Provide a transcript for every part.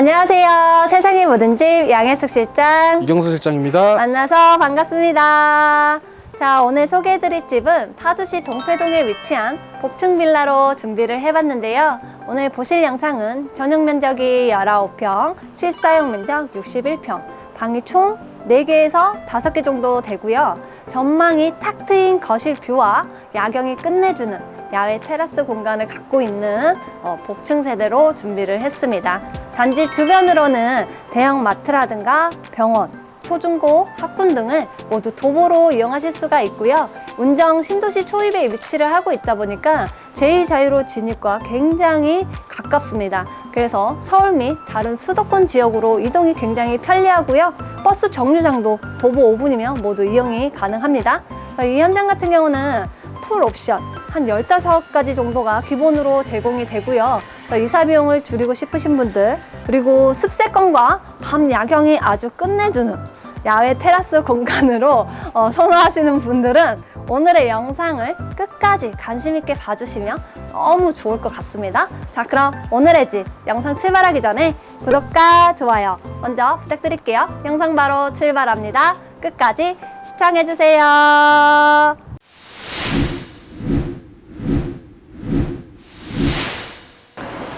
안녕하세요. 세상의 모든 집 양혜숙 실장 이경수 실장입니다. 만나서 반갑습니다. 자, 오늘 소개해드릴 집은 파주시 동패동에 위치한 복층 빌라로 준비를 해봤는데요. 오늘 보실 영상은 전용 면적이 19평, 실사용 면적 61평, 방이 총 4개에서 5개 정도 되고요. 전망이 탁 트인 거실 뷰와 야경이 끝내주는 야외 테라스 공간을 갖고 있는 어, 복층 세대로 준비를 했습니다. 단지 주변으로는 대형 마트라든가 병원, 초중고, 학군 등을 모두 도보로 이용하실 수가 있고요. 운정 신도시 초입에 위치를 하고 있다 보니까 제2자유로 진입과 굉장히 가깝습니다. 그래서 서울 및 다른 수도권 지역으로 이동이 굉장히 편리하고요. 버스 정류장도 도보 5분이면 모두 이용이 가능합니다. 이 현장 같은 경우는 풀 옵션 한 15가지 정도가 기본으로 제공이 되고요. 이사 비용을 줄이고 싶으신 분들 그리고 습세권과 밤 야경이 아주 끝내주는 야외 테라스 공간으로 어, 선호하시는 분들은 오늘의 영상을 끝까지 관심 있게 봐주시면 너무 좋을 것 같습니다. 자, 그럼 오늘의 집 영상 출발하기 전에 구독과 좋아요 먼저 부탁드릴게요. 영상 바로 출발합니다. 끝까지 시청해주세요.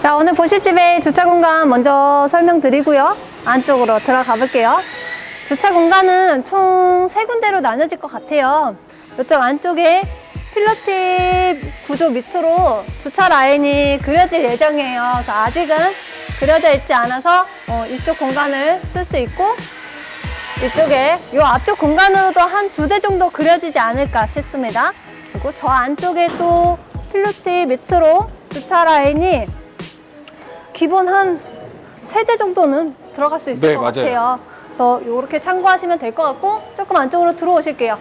자, 오늘 보실 집의 주차 공간 먼저 설명드리고요. 안쪽으로 들어가 볼게요. 주차 공간은 총 세 군데로 나눠질 것 같아요. 이쪽 안쪽에 필러팁 구조 밑으로 주차 라인이 그려질 예정이에요. 그래서 아직은 그려져 있지 않아서 어, 이쪽 공간을 쓸 수 있고 이쪽에 이 앞쪽 공간으로도 한 두 대 정도 그려지지 않을까 싶습니다. 그리고 저 안쪽에 또 필로티 밑으로 주차 라인이 기본 한 세 대 정도는 들어갈 수 있을 네, 것 맞아요. 같아요. 그래서 이렇게 참고하시면 될 것 같고 조금 안쪽으로 들어오실게요.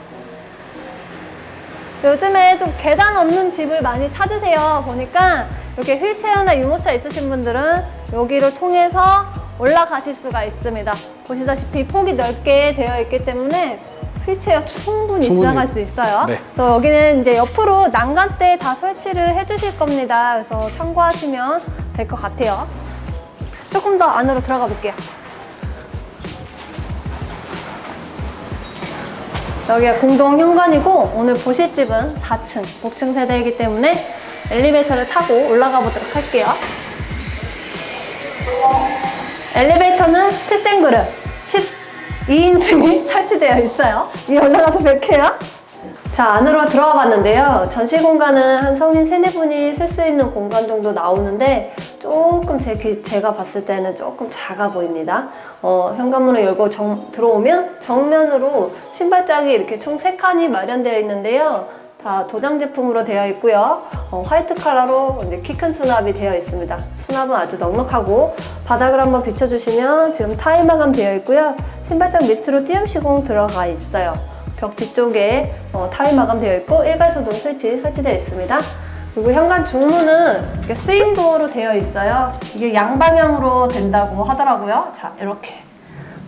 요즘에 좀 계단 없는 집을 많이 찾으세요. 보니까 이렇게 휠체어나 유모차 있으신 분들은 여기를 통해서 올라가실 수가 있습니다. 보시다시피 폭이 넓게 되어 있기 때문에 휠체어 충분히, 충분히. 지나갈 수 있어요. 네. 그래서 여기는 이제 옆으로 난간대 다 설치를 해주실 겁니다. 그래서 참고하시면 될 것 같아요. 조금 더 안으로 들어가 볼게요. 여기가 공동 현관이고 오늘 보실 집은 4층 복층 세대이기 때문에 엘리베이터를 타고 올라가 보도록 할게요. 엘리베이터는 필생그룹 12인승이 설치되어 있어요. 위에 올라가서 뵐게요. 자, 안으로 들어와 봤는데요. 전시 공간은 한 성인 세네 분이 쓸 수 있는 공간 정도 나오는데 조금 제, 기- 제가 봤을 때는 조금 작아 보입니다. 어, 현관문을 열고 정- 들어오면 정면으로 신발장이 이렇게 총 세칸이 마련되어 있는데요. 다 도장 제품으로 되어 있고요. 어, 화이트 컬러로 키 큰 수납이 되어 있습니다. 수납은 아주 넉넉하고 바닥을 한번 비춰주시면 지금 타일 마감 되어 있고요. 신발장 밑으로 띄움 시공 들어가 있어요. 벽 뒤쪽에 어, 타일 마감되어 있고 일괄소등 스위치 설치되어 있습니다. 그리고 현관 중문은 이렇게 스윙도어로 되어 있어요. 이게 양방향으로 된다고 하더라고요. 자, 이렇게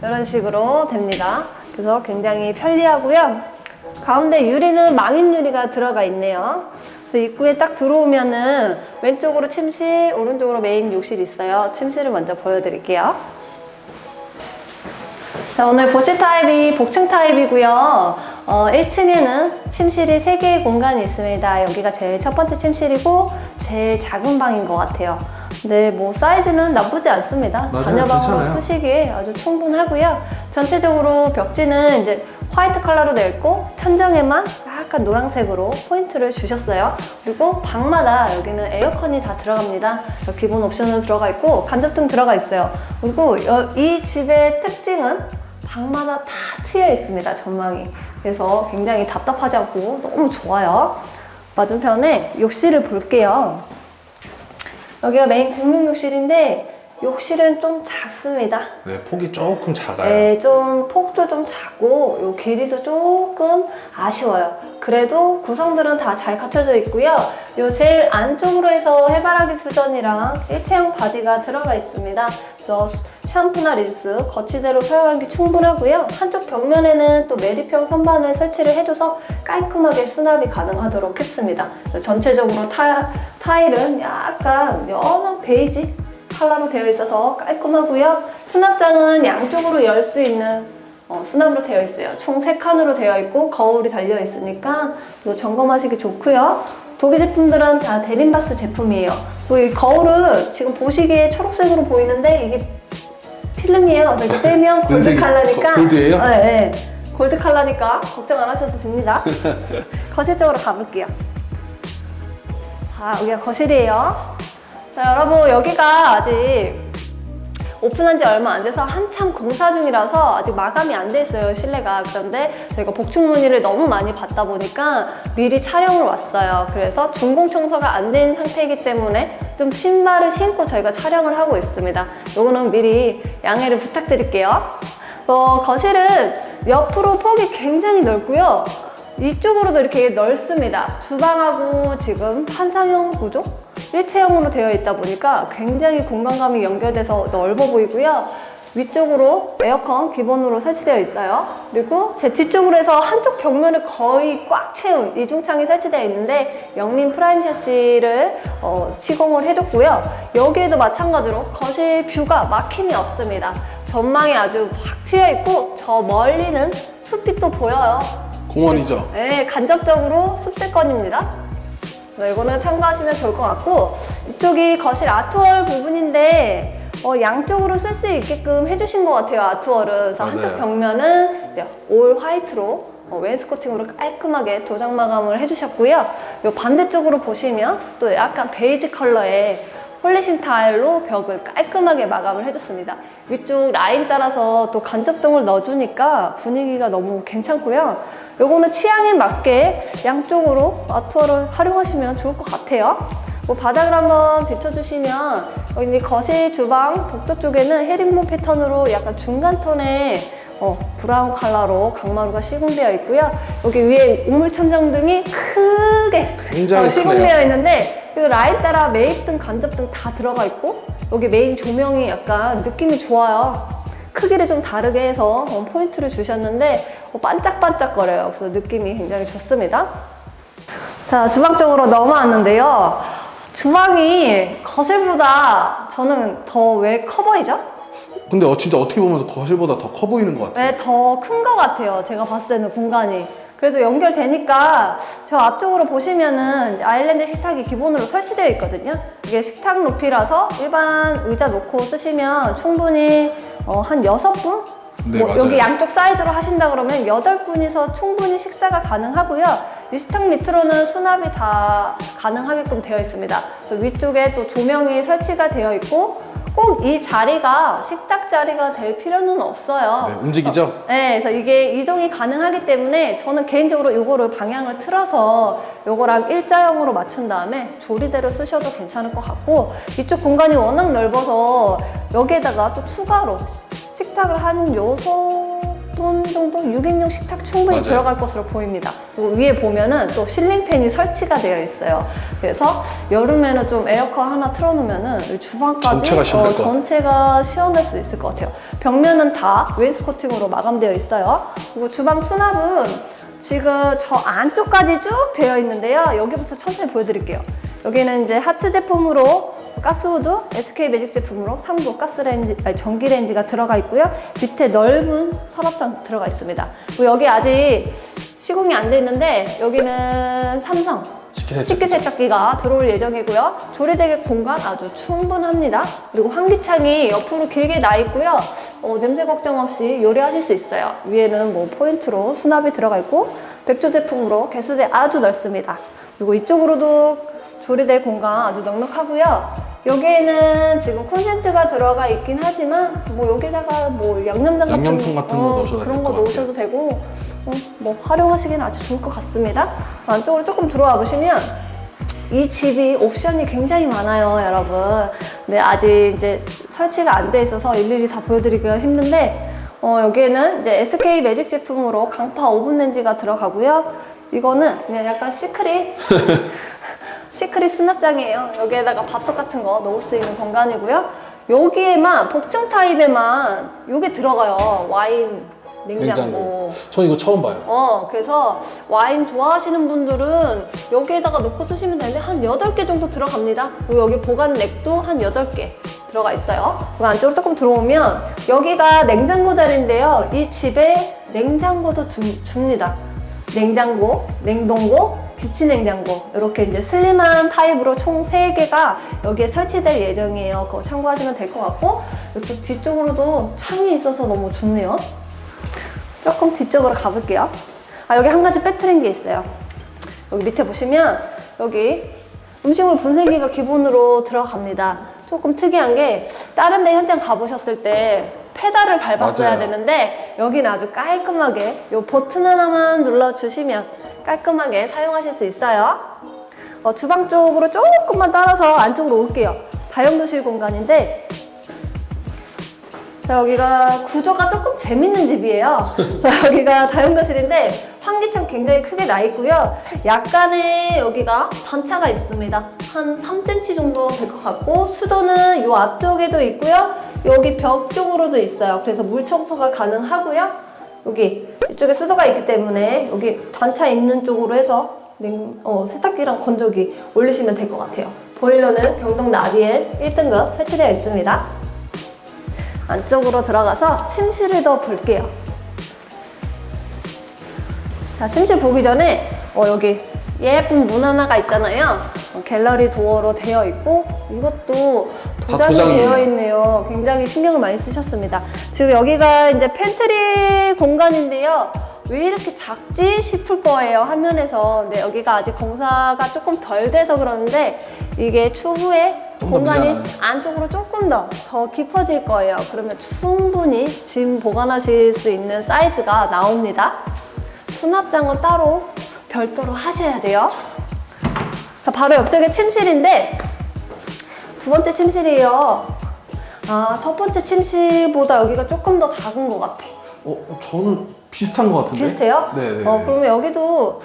이런 식으로 됩니다. 그래서 굉장히 편리하고요. 가운데 유리는 망임 유리가 들어가 있네요. 그래서 입구에 딱 들어오면은 왼쪽으로 침실, 오른쪽으로 메인 욕실이 있어요. 침실을 먼저 보여드릴게요. 자, 오늘 보실 타입이 복층 타입이고요. 어, 1층에는 침실이 3개의 공간이 있습니다. 여기가 제일 첫 번째 침실이고 제일 작은 방인 것 같아요. 근데 뭐 사이즈는 나쁘지 않습니다. 맞아요. 자녀방으로 괜찮아요. 쓰시기에 아주 충분하고요. 전체적으로 벽지는 이제 화이트 컬러로 되어 있고 천장에만 약간 노란색으로 포인트를 주셨어요. 그리고 방마다 여기는 에어컨이 다 들어갑니다. 기본 옵션으로 들어가 있고 간접등 들어가 있어요. 그리고 여- 이 집의 특징은 방마다 다 트여 있습니다. 전망이. 그래서 굉장히 답답하지 않고 너무 좋아요. 맞은편에 욕실을 볼게요. 여기가 메인 공용 욕실인데 욕실은 좀 작습니다. 네, 폭이 조금 작아요. 네, 좀 폭도 좀 작고 요 길이도 조금 아쉬워요. 그래도 구성들은 다 잘 갖춰져 있고요. 요 제일 안쪽으로 해서 해바라기 수전이랑 일체형 바디가 들어가 있습니다. 그래서 샴푸나 린스 거치대로 사용하기 충분하고요. 한쪽 벽면에는 또 메리평 선반을 설치를 해줘서 깔끔하게 수납이 가능하도록 했습니다. 전체적으로 타, 타일은 약간 연한 베이지 컬러로 되어 있어서 깔끔하고요. 수납장은 양쪽으로 열 수 있는 어, 수납으로 되어 있어요. 총 3칸으로 되어 있고 거울이 달려 있으니까 이거 점검하시기 좋고요. 독일 제품들은 다 데린바스 제품이에요. 그리고 이 거울은 지금 보시기에 초록색으로 보이는데 이게 필름이에요. 그래서 이렇게 떼면 골드 거- 골드예요? 네, 네. 골드 컬러니까 걱정 안 하셔도 됩니다. 거실 쪽으로 가볼게요. 자, 여기가 거실이에요. 자, 여러분 여기가 아직 오픈한 지 얼마 안 돼서 한참 공사 중이라서 아직 마감이 안 돼 있어요 실내가. 그런데 저희가 복층 문의를 너무 많이 받다 보니까 미리 촬영을 왔어요. 그래서 준공 청소가 안 된 상태이기 때문에 좀 신발을 신고 저희가 촬영을 하고 있습니다. 요거는 미리 양해를 부탁드릴게요. 어, 거실은 옆으로 폭이 굉장히 넓고요. 이쪽으로도 이렇게 넓습니다. 주방하고 지금 한상형 구조? 일체형으로 되어 있다 보니까 굉장히 공간감이 연결돼서 넓어 보이고요. 위쪽으로 에어컨 기본으로 설치되어 있어요. 그리고 제 뒤쪽으로 해서 한쪽 벽면을 거의 꽉 채운 이중창이 설치되어 있는데 영림 프라임 샤시를 어, 시공을 해줬고요. 여기에도 마찬가지로 거실 뷰가 막힘이 없습니다. 전망이 아주 확 트여 있고 저 멀리는 숲이 또 보여요. 공원이죠. 네, 간접적으로 숲세권입니다. 네, 이거는 참고하시면 좋을 것 같고 이쪽이 거실 아트월 부분인데 어, 양쪽으로 쓸 수 있게끔 해주신 것 같아요 아트월은 그래서 맞아요. 한쪽 벽면은 이제 올 화이트로 어, 웨인스코팅으로 깔끔하게 도장 마감을 해주셨고요. 요 반대쪽으로 보시면 또 약간 베이지 컬러의 폴리싱 타일로 벽을 깔끔하게 마감을 해줬습니다. 위쪽 라인 따라서 또 간접등을 넣어주니까 분위기가 너무 괜찮고요. 요거는 취향에 맞게 양쪽으로 아트월을 활용하시면 좋을 것 같아요. 뭐 바닥을 한번 비춰주시면 여기 거실, 주방, 복도 쪽에는 헤링본 패턴으로 약간 중간 톤의 어, 브라운 컬러로 강마루가 시공되어 있고요. 여기 위에 우물 천장 등이 크게 굉장히 어, 시공되어 있는데 그 라인 따라 매입 등, 간접 등 다 들어가 있고 여기 메인 조명이 약간 느낌이 좋아요. 크기를 좀 다르게 해서 어, 포인트를 주셨는데 어, 반짝반짝거려요. 그래서 느낌이 굉장히 좋습니다. 자, 주방 쪽으로 넘어왔는데요. 주방이 거실보다 저는 더 왜 커 보이죠? 근데 어, 진짜 어떻게 보면 거실보다 더 커 보이는 것 같아요. 왜더큰 것 같아요. 제가 봤을 때는 공간이. 그래도 연결되니까 저 앞쪽으로 보시면은 아일랜드 식탁이 기본으로 설치되어 있거든요. 이게 식탁 높이라서 일반 의자 놓고 쓰시면 충분히 어, 한 여섯 분? 네, 뭐 맞아요. 여기 양쪽 사이드로 하신다 그러면 여덟 분이서 충분히 식사가 가능하고요. 이 식탁 밑으로는 수납이 다 가능하게끔 되어 있습니다. 저 위쪽에 또 조명이 설치가 되어 있고 꼭 이 자리가 식탁 자리가 될 필요는 없어요. 네, 움직이죠? 어, 네, 그래서 이게 이동이 가능하기 때문에 저는 개인적으로 이거를 방향을 틀어서 요거랑 일자형으로 맞춘 다음에 조리대로 쓰셔도 괜찮을 것 같고 이쪽 공간이 워낙 넓어서 여기에다가 또 추가로 식탁을 한 요소 10분 정도 6인용 식탁 충분히 맞아요. 들어갈 것으로 보입니다. 위에 보면은 또 실링팬이 설치가 되어 있어요. 그래서 여름에는 좀 에어컨 하나 틀어놓으면은 주방까지 전체가, 어, 전체가 시원할 수 있을 것 같아요. 벽면은 다 웨인스코팅으로 마감되어 있어요. 그리고 주방 수납은 지금 저 안쪽까지 쭉 되어 있는데요. 여기부터 천천히 보여드릴게요. 여기는 이제 하츠 제품으로 가스우드, SK 매직 제품으로 3구 가스레인지, 아니 전기레인지가 들어가 있고요. 밑에 넓은 서랍장 들어가 있습니다. 그리고 여기 아직 시공이 안 돼 있는데 여기는 삼성 식기세척. 식기세척기가 들어올 예정이고요. 조리대기 공간 아주 충분합니다. 그리고 환기창이 옆으로 길게 나 있고요. 어, 냄새 걱정 없이 요리하실 수 있어요. 위에는 뭐 포인트로 수납이 들어가 있고 백조 제품으로 개수대 아주 넓습니다. 그리고 이쪽으로도 조리대 공간 아주 넉넉하고요. 여기에는 지금 콘센트가 들어가 있긴 하지만 뭐 여기다가 뭐 양념장 같은 양념통 같은 거 넣으셔도 그런 거 같아요. 넣으셔도 되고 어, 뭐 활용하시기는 아주 좋을 것 같습니다. 안쪽으로 조금 들어와 보시면 이 집이 옵션이 굉장히 많아요, 여러분. 근데 아직 이제 설치가 안 돼 있어서 일일이 다 보여드리기가 힘든데 어, 여기에는 이제 SK 매직 제품으로 강파 오븐 렌지가 들어가고요. 이거는 그냥 약간 시크릿 시크릿 수납장이에요. 여기에다가 밥솥 같은 거 넣을 수 있는 공간이고요. 여기에만 복층 타입에만 요게 들어가요. 와인 냉장고. 전 이거 처음 봐요. 어, 그래서 와인 좋아하시는 분들은 여기에다가 넣고 쓰시면 되는데 한 8개 정도 들어갑니다. 그리고 여기 보관 렉도 한 8개 들어가 있어요. 그 안쪽으로 조금 들어오면 여기가 냉장고 자리인데요. 이 집에 냉장고도 주- 줍니다. 냉장고, 냉동고, 김치 냉장고 이렇게 이제 슬림한 타입으로 총 3개가 여기에 설치될 예정이에요. 그거 참고하시면 될 것 같고 이쪽 뒤쪽으로도 창이 있어서 너무 좋네요. 조금 뒤쪽으로 가볼게요. 아 여기 한 가지 빼트린 게 있어요. 여기 밑에 보시면 여기 음식물 분쇄기가 기본으로 들어갑니다. 조금 특이한 게 다른 데 현장 가보셨을 때 페달을 밟았어야 맞아요. 되는데 여기는 아주 깔끔하게 이 버튼 하나만 눌러주시면 깔끔하게 사용하실 수 있어요. 어, 주방 쪽으로 조금만 따라서 안쪽으로 올게요. 다용도실 공간인데 자, 여기가 구조가 조금 재밌는 집이에요. 자, 여기가 다용도실인데 환기창 굉장히 크게 나 있고요. 약간의 여기가 단차가 있습니다. 한 3cm 정도 될 것 같고 수도는 이 앞쪽에도 있고요. 여기 벽 쪽으로도 있어요. 그래서 물 청소가 가능하고요. 여기 이쪽에 수도가 있기 때문에 여기 단차 있는 쪽으로 해서 냉, 어, 세탁기랑 건조기 올리시면 될 것 같아요. 보일러는 경동 나비엔 1등급 설치되어 있습니다. 안쪽으로 들어가서 침실을 더 볼게요. 자, 침실 보기 전에 어, 여기 예쁜 문 하나가 있잖아요. 어, 갤러리 도어로 되어 있고 이것도 도장이 도장이에요. 되어 있네요. 굉장히 신경을 많이 쓰셨습니다. 지금 여기가 이제 팬트리 공간인데요. 왜 이렇게 작지 싶을 거예요 화면에서 근데 여기가 아직 공사가 조금 덜 돼서 그러는데 이게 추후에 공간이. 안쪽으로 조금 더 더 깊어질 거예요. 그러면 충분히 짐 보관하실 수 있는 사이즈가 나옵니다. 수납장은 따로 별도로 하셔야 돼요. 자, 바로 옆쪽에 침실인데 두 번째 침실이에요. 아, 첫 번째 침실보다 여기가 조금 더 작은 것 같아. 어, 저는 비슷한 것 같은데. 비슷해요? 네네. 어, 그러면 여기도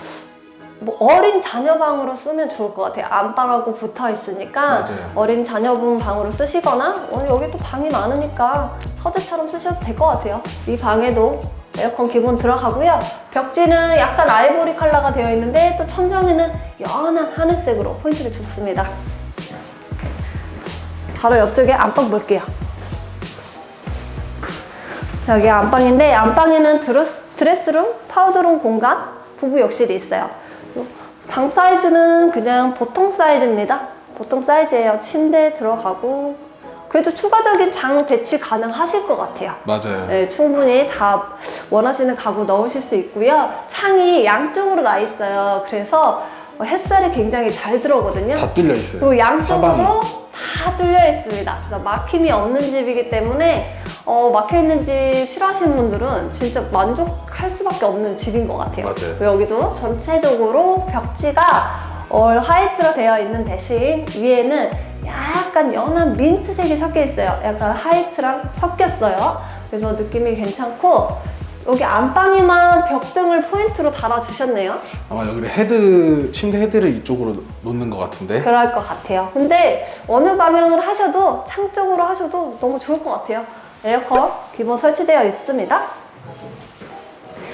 뭐 어린 자녀 방으로 쓰면 좋을 것 같아요. 안방하고 붙어 있으니까 맞아요. 어린 자녀분 방으로 쓰시거나 어, 여기 또 방이 많으니까 서재처럼 쓰셔도 될 것 같아요. 이 방에도 에어컨 기본 들어가고요. 벽지는 약간 아이보리 컬러가 되어 있는데 또 천장에는 연한 하늘색으로 포인트를 줬습니다. 바로 옆쪽에 안방 볼게요. 여기 안방인데 안방에는 드레스, 드레스룸, 파우더룸 공간, 부부 욕실이 있어요. 방 사이즈는 그냥 보통 사이즈입니다. 보통 사이즈예요. 침대 들어가고 그래도 추가적인 장 배치 가능하실 것 같아요. 맞아요. 네, 충분히 다 원하시는 가구 넣으실 수 있고요. 창이 양쪽으로 나 있어요. 그래서 햇살이 굉장히 잘 들어오거든요. 다 뚫려 있어요. 그리고 양쪽으로 사방이. 다 뚫려 있습니다. 그래서 막힘이 없는 집이기 때문에 어, 막혀 있는 집 싫어하시는 분들은 진짜 만족할 수밖에 없는 집인 것 같아요. 맞아요. 그리고 여기도 전체적으로 벽지가 얼 화이트로 되어 있는 대신 위에는 약간 연한 민트색이 섞여 있어요. 약간 화이트랑 섞였어요. 그래서 느낌이 괜찮고 여기 안방에만 벽등을 포인트로 달아주셨네요. 아마 여기를 헤드 침대 헤드를 이쪽으로 놓는 것 같은데. 그럴 것 같아요. 근데 어느 방향을 하셔도 창 쪽으로 하셔도 너무 좋을 것 같아요. 에어컨 기본 설치되어 있습니다.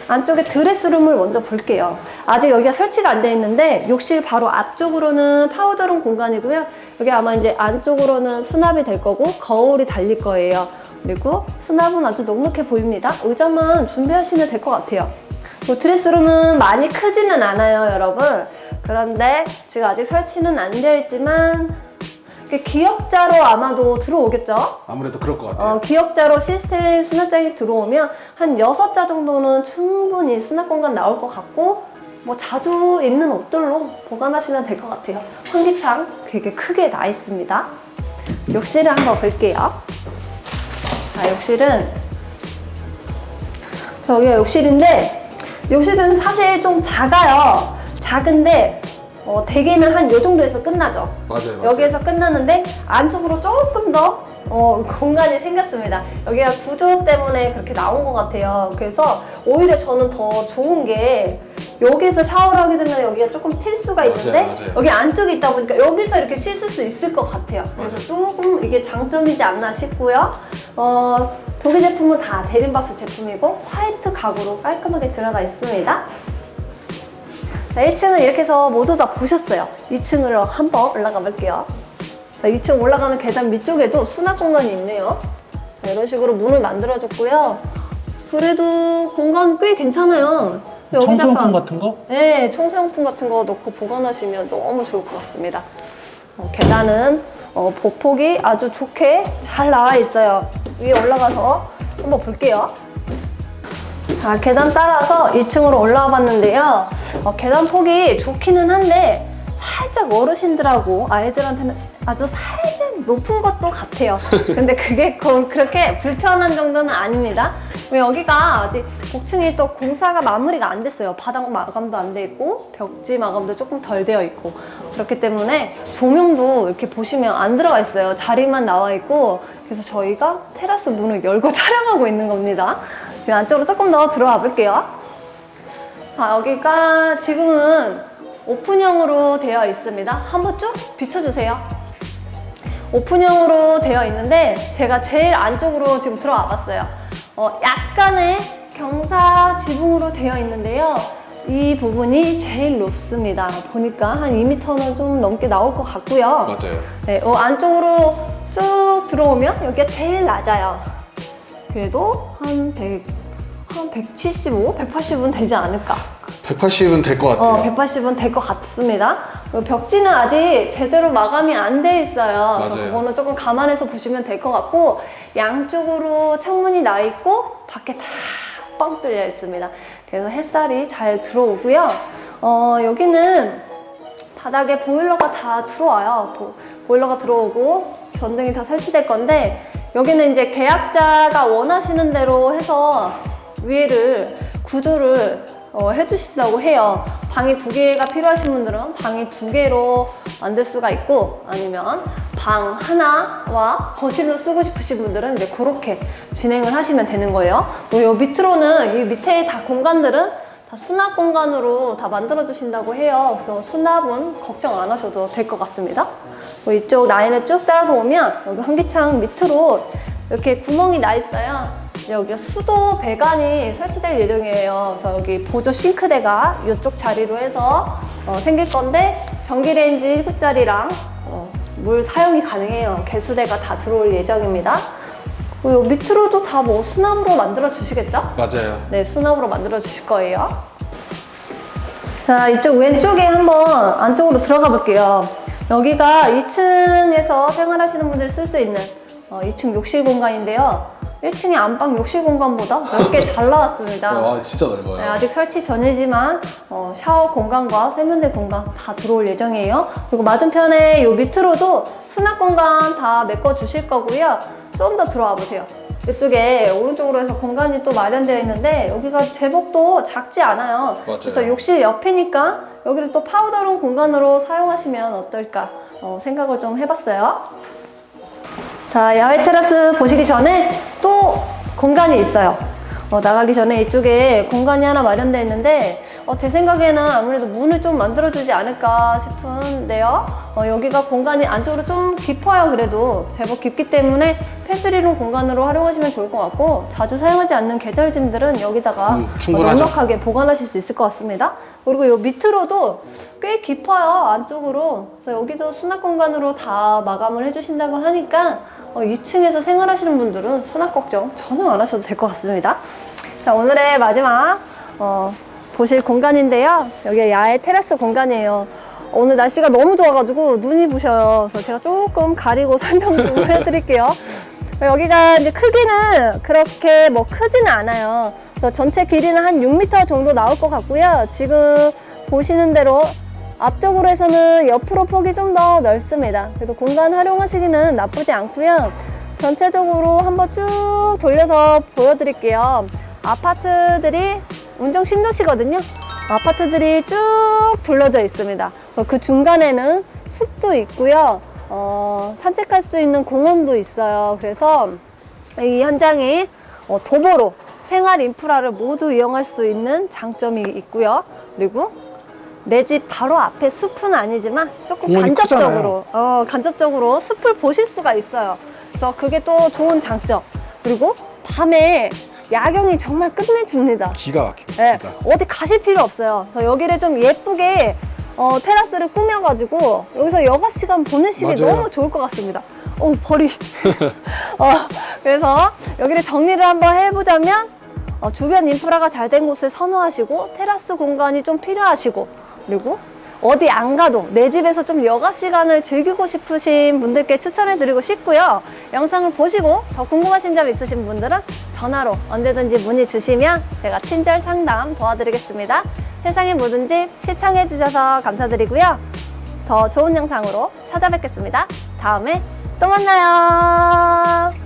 안쪽에 드레스룸을 먼저 볼게요. 아직 여기가 설치가 안 돼 있는데 욕실 바로 앞쪽으로는 파우더룸 공간이고요. 여기 아마 이제 안쪽으로는 수납이 될 거고 거울이 달릴 거예요. 그리고 수납은 아주 넉넉해 보입니다. 의자만 준비하시면 될 것 같아요. 뭐 드레스룸은 많이 크지는 않아요, 여러분. 그런데 지금 아직 설치는 안 되어 있지만 기역자로 아마도 들어오겠죠? 아무래도 그럴 것 같아요. 어, 기역자로 시스템 수납장이 들어오면 한 6자 정도는 충분히 수납 공간 나올 것 같고 뭐 자주 입는 옷들로 보관하시면 될 것 같아요. 환기창 되게 크게 나 있습니다. 욕실을 한번 볼게요. 자, 욕실은 저기가 욕실인데 욕실은 사실 좀 작아요. 작은데 어, 대개는 한 요 정도에서 끝나죠. 맞아요, 맞아요. 여기에서 끝나는데 안쪽으로 조금 더 어, 공간이 생겼습니다. 여기가 구조 때문에 그렇게 나온 것 같아요. 그래서 오히려 저는 더 좋은 게 여기서 샤워를 하게 되면 여기가 조금 튈 수가 맞아요, 있는데 맞아요. 여기 안쪽에 있다 보니까 여기서 이렇게 씻을 수 있을 것 같아요. 그래서 조금 이게 장점이지 않나 싶고요. 어, 독일 제품은 다 데린바스 제품이고 화이트 가구로 깔끔하게 들어가 있습니다. 자, 1층은 이렇게 해서 모두 다 보셨어요. 2층으로 한번 올라가 볼게요. 자, 2층 올라가는 계단 밑쪽에도 수납 공간이 있네요. 자, 이런 식으로 문을 만들어줬고요. 그래도 공간 꽤 괜찮아요. 청소용품 같은 거? 네, 청소용품 같은 거 넣고 보관하시면 너무 좋을 것 같습니다. 어, 계단은 어, 보폭이 아주 좋게 잘 나와 있어요. 위에 올라가서 한번 볼게요. 자, 계단 따라서 2층으로 올라와 봤는데요. 어, 계단 폭이 좋기는 한데 살짝 어르신들하고 아이들한테는 아주 살짝 높은 것도 같아요. 근데 그게 거- 그렇게 불편한 정도는 아닙니다. 왜 여기가 아직 복층이 또 공사가 마무리가 안 됐어요. 바닥 마감도 안 돼 있고 벽지 마감도 조금 덜 되어 있고 그렇기 때문에 조명도 이렇게 보시면 안 들어가 있어요. 자리만 나와 있고 그래서 저희가 테라스 문을 열고 촬영하고 있는 겁니다. 그 안쪽으로 조금 더 들어가 볼게요. 아, 여기가 지금은 오픈형으로 되어 있습니다. 한번 쭉 비춰주세요. 오픈형으로 되어 있는데 제가 제일 안쪽으로 지금 들어와 봤어요. 어, 약간의 경사 지붕으로 되어 있는데요. 이 부분이 제일 높습니다. 보니까 한 2m는 좀 넘게 나올 것 같고요. 맞아요. 네, 어, 안쪽으로 쭉 들어오면 여기가 제일 낮아요. 그래도 한 100, 한 175, 180은 되지 않을까. 180은 될 것 같아요. 어, 180은 될 것 같습니다. 그 벽지는 아직 제대로 마감이 안 돼 있어요. 그래서 맞아요. 그거는 조금 감안해서 보시면 될 것 같고 양쪽으로 창문이 나 있고 밖에 다 뻥 뚫려 있습니다. 그래서 햇살이 잘 들어오고요. 어, 여기는 바닥에 보일러가 다 들어와요. 보, 보일러가 들어오고 전등이 다 설치될 건데 여기는 이제 계약자가 원하시는 대로 해서 위에를 구조를 어, 해주신다고 해요. 방이 두 개가 필요하신 분들은 방이 두 개로 만들 수가 있고 아니면 방 하나와 거실로 쓰고 싶으신 분들은 이제 그렇게 진행을 하시면 되는 거예요. 요 밑으로는 이 밑에 다 공간들은 다 수납 공간으로 다 만들어 주신다고 해요. 그래서 수납은 걱정 안 하셔도 될 것 같습니다. 뭐 이쪽 라인을 쭉 따라서 오면 여기 환기창 밑으로 이렇게 구멍이 나 있어요. 이제 여기가 수도 배관이 설치될 예정이에요. 그래서 여기 보조 싱크대가 이쪽 자리로 해서 어, 생길 건데 전기레인지 1구짜리랑 어, 물 사용이 가능해요. 개수대가 다 들어올 예정입니다. 어, 요 밑으로도 다 뭐 수납으로 만들어 주시겠죠? 맞아요. 네, 수납으로 만들어 주실 거예요. 자, 이쪽 왼쪽에 한번 안쪽으로 들어가 볼게요. 여기가 2층에서 생활하시는 분들이 쓸 수 있는 어, 2층 욕실 공간인데요. 1층의 안방 욕실 공간보다 넓게 잘 나왔습니다. 와 진짜 넓어요. 네, 아직 설치 전이지만 어, 샤워 공간과 세면대 공간 다 들어올 예정이에요. 그리고 맞은편에 요 밑으로도 수납 공간 다 메꿔 주실 거고요. 좀 더 들어와 보세요. 이쪽에 오른쪽으로 해서 공간이 또 마련되어 있는데 여기가 제법 또 작지 않아요. 맞아요. 그래서 욕실 옆이니까 여기를 또 파우더룸 공간으로 사용하시면 어떨까 어, 생각을 좀 해봤어요. 자, 야외 테라스 보시기 전에 또 공간이 있어요. 어, 나가기 전에 이쪽에 공간이 하나 마련되어 있는데 어, 제 생각에는 아무래도 문을 좀 만들어주지 않을까 싶은데요. 어, 여기가 공간이 안쪽으로 좀 깊어요. 그래도 제법 깊기 때문에 패스트리룸 공간으로 활용하시면 좋을 것 같고 자주 사용하지 않는 계절짐들은 여기다가 음, 어. 넉넉하게 보관하실 수 있을 것 같습니다. 그리고 요 밑으로도 꽤 깊어요. 안쪽으로. 그래서 여기도 수납 공간으로 다 마감을 해주신다고 하니까 어, 2층에서 생활하시는 분들은 수납 걱정 전혀 안 하셔도 될 것 같습니다. 자, 오늘의 마지막 어, 보실 공간인데요. 여기 야외 테라스 공간이에요. 오늘 날씨가 너무 좋아가지고 눈이 부셔요. 그래서 제가 조금 가리고 설명 좀 해드릴게요. 여기가 이제 크기는 그렇게 뭐 크지는 않아요. 그래서 전체 길이는 한 6m 정도 나올 것 같고요. 지금 보시는 대로 앞쪽으로 해서는 옆으로 폭이 좀 더 넓습니다. 그래서 공간 활용하시기는 나쁘지 않고요. 전체적으로 한번 쭉 돌려서 보여드릴게요. 아파트들이 운정 신도시거든요. 아파트들이 쭉 둘러져 있습니다. 그 중간에는 숲도 있고요. 어, 산책할 수 있는 공원도 있어요. 그래서 이 현장이 어, 도보로 생활 인프라를 모두 이용할 수 있는 장점이 있고요. 그리고 내 집 바로 앞에 숲은 아니지만 조금 공원이 간접적으로 어, 간접적으로 숲을 보실 수가 있어요. 그래서 그게 또 좋은 장점. 그리고 밤에 야경이 정말 끝내줍니다. 기가 막힙니다. 네, 기가. 어디 가실 필요 없어요. 그래서 여기를 좀 예쁘게 어, 테라스를 꾸며가지고 여기서 여가 시간 보내시기 맞아요. 너무 좋을 것 같습니다. 어, 벌이. 어, 그래서 여기를 정리를 한번 해보자면 어, 주변 인프라가 잘 된 곳을 선호하시고 테라스 공간이 좀 필요하시고 그리고 어디 안 가도 내 집에서 좀 여가 시간을 즐기고 싶으신 분들께 추천해 드리고 싶고요. 영상을 보시고 더 궁금하신 점 있으신 분들은 전화로 언제든지 문의 주시면 제가 친절 상담 도와드리겠습니다. 세상의 모든 집 시청해 주셔서 감사드리고요. 더 좋은 영상으로 찾아뵙겠습니다. 다음에 또 만나요.